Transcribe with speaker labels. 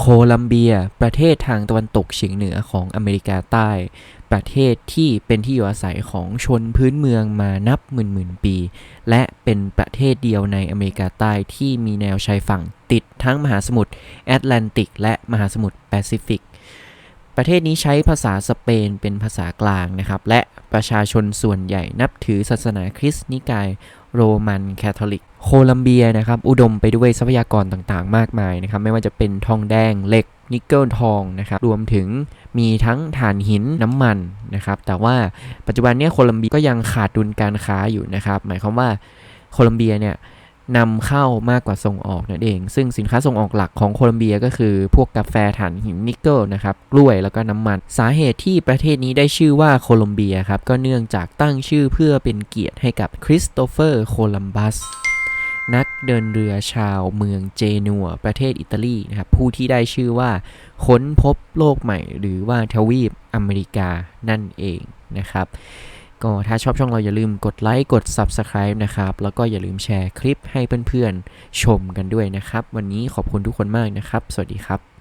Speaker 1: โคลัมเบีย ประเทศทางตะวันตกเฉียงเหนือของอเมริกาใต้ ประเทศที่เป็นที่อยู่อาศัยของชนพื้นเมืองมานับหมื่นหมื่นปี และเป็นประเทศเดียวในอเมริกาใต้ที่มีแนวชายฝั่งติดทั้งมหาสมุทรแอตแลนติก และมหาสมุทรแปซิฟิก ประเทศนี้ใช้ภาษาสเปนเป็นภาษากลางนะครับ และประชาชนส่วนใหญ่นับถือศาสนาคริสต์นิกาย โรมันแคทอลิก โคลัมเบียนะครับอุดมไปด้วยทรัพยากรต่างๆ มากมายนะครับไม่ว่าจะเป็นทองแดงเหล็กนิกเกิลทองนะครับรวมถึงมีทั้งถ่านหินน้ำมันนะครับแต่ว่าปัจจุบันนี้โคลัมเบียก็ยังขาดดุลการค้าอยู่นะครับหมายความว่าโคลัมเบียเนี่ย นำเข้ามากกว่าส่งออกนั่นเอง ซึ่งสินค้าส่งออกหลักของโคลัมเบียก็คือพวกกาแฟถ่านหินนิกเกิลนะครับกล้วยแล้วก็น้ำมัน สาเหตุที่ประเทศนี้ได้ชื่อว่าโคลัมเบียครับก็เนื่องจากตั้งชื่อเพื่อเป็นเกียรติให้กับคริสโตเฟอร์โคลัมบัสนักเดินเรือชาวเมืองเจนัวประเทศอิตาลีนะครับผู้ที่ได้ชื่อว่าค้นพบโลกใหม่ หรือว่าทวีปอเมริกานั่นเองนะครับ ก็ถ้าชอบช่องเราอย่าลืมกดไลค์กด Subscribe นะครับ แล้วก็อย่าลืมแชร์คลิปให้เพื่อนๆ ชมกันด้วยนะครับ วันนี้ขอบคุณทุกคนมากนะครับ สวัสดีครับ